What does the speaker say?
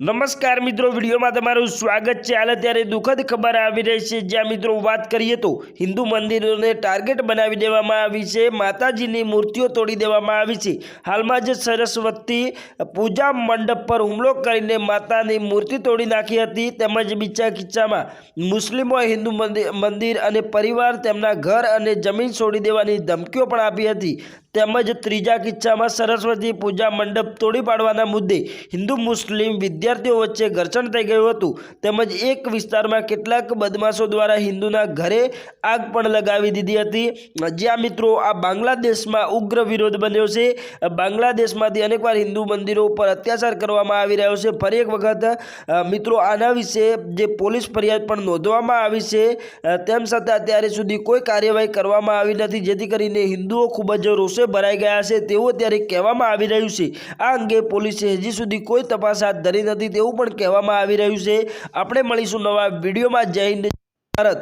નમસ્કાર મિત્રો, વિડીયોમાં તમારું સ્વાગત છે. હાલ અત્યારે દુઃખદ ખબર આવી રહી છે. જ્યાં મિત્રો વાત કરીએ તો હિન્દુ મંદિરોને ટાર્ગેટ બનાવી દેવામાં આવી છે. માતાજીની મૂર્તિઓ તોડી દેવામાં આવી છે. હાલમાં જ સરસ્વતી પૂજા મંડપ પર હુમલો કરીને માતાની મૂર્તિ તોડી નાખી હતી. તેમજ બીજા કિસ્સામાં મુસ્લિમોએ હિન્દુ મંદિર અને પરિવાર તેમના ઘર અને જમીન છોડી દેવાની ધમકીઓ પણ આપી હતી. તેમજ ત્રીજા કિસ્સામાં સરસ્વતી પૂજા મંડપ તોડી પાડવાના મુદ્દે હિન્દુ મુસ્લિમ વિદ્યાર્થીઓ વચ્ચે ઘર્ષણ થઈ ગયું હતું. તેમજ એક વિસ્તારમાં કેટલાક બદમાશો દ્વારા હિન્દુના ઘરે આગ પણ લગાવી દીધી હતી. જ્યાં મિત્રો આ બાંગ્લાદેશમાં ઉગ્ર વિરોધ બન્યો છે. બાંગ્લાદેશમાંથી અનેકવાર હિન્દુ મંદિરો ઉપર અત્યાચાર કરવામાં આવી રહ્યો છે. ફરી એક વખત મિત્રો આના વિશે જે પોલીસ ફરિયાદ પણ નોંધવામાં આવી છે તેમ છતાં અત્યારે સુધી કોઈ કાર્યવાહી કરવામાં આવી નથી. જેથી કરીને હિન્દુઓ ખૂબ જ રોષે ભરાઈ ગયા છે તેવું અત્યારે કહેવામાં આવી રહ્યું છે. આ અંગે પોલીસે હજી સુધી કોઈ તપાસ હાથ ધરી નથી તેવું પણ કહેવામાં આવી રહ્યું છે. આપણે મળીશું નવા વિડીયોમાં. જય હિન્દ ભારત.